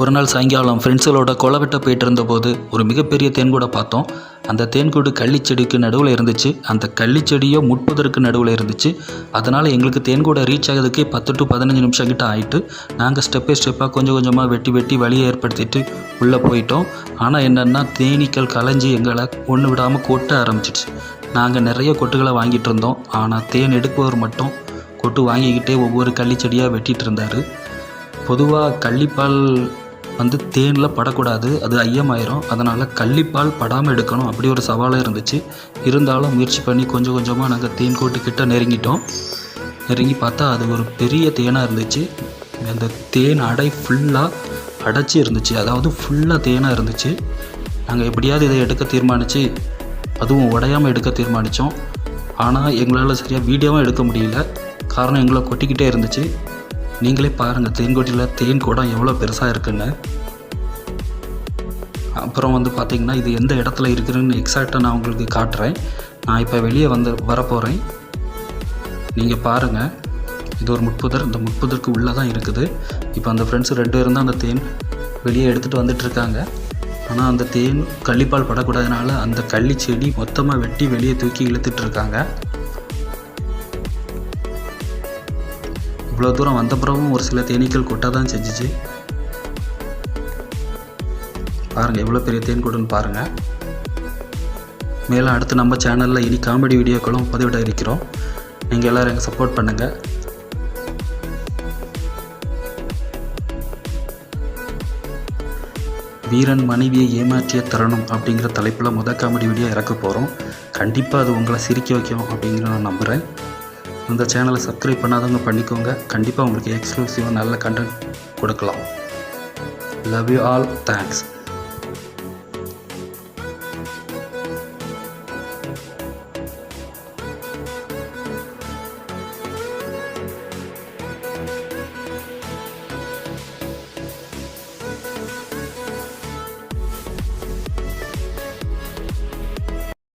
ஒரு நாள் சாயங்காலம் ஃப்ரெண்ட்ஸுகளோட கொலை வெட்ட போயிட்டு இருந்தபோது ஒரு மிகப்பெரிய தேன்கூடை பார்த்தோம். அந்த தேன்கூடு கள்ளிச்செடிக்கு நடுவில் இருந்துச்சு. அந்த கள்ளிச்செடியோ முட்புதருக்கு நடுவில் இருந்துச்சு. அதனால் எங்களுக்கு தேன்கூடை ரீச் ஆகிறதுக்கே பத்து டு பதினஞ்சு நிமிஷம் கிட்ட ஆகிட்டு நாங்கள் ஸ்டெப் பை ஸ்டெப்பாக கொஞ்சம் கொஞ்சமாக வெட்டி வெட்டி வழியை ஏற்படுத்திட்டு உள்ளே போயிட்டோம். ஆனால் என்னென்னா தேனீக்கள் கலைஞ்சி எங்களை ஒன்று விடாமல் கொட்ட ஆரம்பிச்சிடுச்சு. நாங்கள் நிறைய கொட்டுகளை வாங்கிட்டு இருந்தோம். ஆனால் தேன் எடுப்பவர் மட்டும் கொட்டு வாங்கிக்கிட்டே ஒவ்வொரு கள்ளிச்செடியாக வெட்டிகிட்டு இருந்தார். பொதுவாக கள்ளிப்பால் வந்து தேனில் படக்கூடாது அது ஐயமாயிரும். அதனால் கள்ளிப்பால் படாமல் எடுக்கணும். அப்படி ஒரு சவாலாக இருந்துச்சு. இருந்தாலும் முயற்சி பண்ணி கொஞ்சம் கொஞ்சமாக நாங்கள் தேன் கூட்டுக்கிட்ட நெருங்கிட்டோம். நெருங்கி பார்த்தா அது ஒரு பெரிய தேனாக இருந்துச்சு. அந்த தேன் அடை ஃபுல்லாக அடைச்சி இருந்துச்சு. அதாவது ஃபுல்லாக தேனாக இருந்துச்சு. நாங்கள் எப்படியாவது இதை எடுக்க தீர்மானித்து அதுவும் உடையாமல் எடுக்க தீர்மானித்தோம் ஆனால் எங்களால் சரியாக வீடியோவும் எடுக்க முடியல. காரணம் எங்களை கொட்டிக்கிட்டே இருந்துச்சு. நீங்களே பாருங்கள் தேன்கொட்டியில் தேன் குடம் எவ்வளோ பெருசாக இருக்குன்னு. அப்புறம் வந்து பார்த்திங்கன்னா இது எந்த இடத்துல இருக்குதுன்னு எக்ஸாக்டாக நான் உங்களுக்கு காட்டுறேன். நான் இப்போ வெளியே வந்து வரப்போகிறேன் நீங்கள் பாருங்கள் இது ஒரு முட்புதர். இந்த முட்புதருக்கு உள்ளே தான் இருக்குது. இப்போ அந்த ஃப்ரெண்ட்ஸ் ரெண்டு பேரும் தான் அந்த தேன் வெளியே எடுத்துகிட்டு வந்துட்டுருக்காங்க ஆனால் அந்த தேன் கள்ளிப்பால் படக்கூடாதனால அந்த கள்ளி செடி மொத்தமாக வெட்டி வெளியே தூக்கி இழுத்துட்டு இருக்காங்க. இவ்வளோ தூரம் வந்த பிறகும் ஒரு சில தேனீக்கள் கொட்ட தான் செஞ்சுச்சு. பாருங்கள் எவ்வளோ பெரிய தேன்கூடுன்னு பாருங்கள் மேலும் அடுத்து நம்ம சேனலில் இனி காமெடி வீடியோக்களும் பதிவிட இருக்கிறோம். நீங்கள் எல்லோரும் எங்கள் சப்போர்ட் பண்ணுங்கள் வீரன் மனைவியை ஏமாற்றிய தருணம் அப்படிங்கிற தலைப்பில் முத காமெடி வீடியோ இறக்க போகிறோம் கண்டிப்பாக அது உங்களை சிரிக்க வைக்கும் அப்படிங்கிற நான் நம்புகிறேன் இந்த சேனலை சப்ஸ்கிரைப் பண்ணாதவங்க பண்ணிக்கோங்க. கண்டிப்பாக உங்களுக்கு எக்ஸ்க்ளூசிவாக நல்ல கண்டென்ட் கொடுக்கலாம். Love you all thanks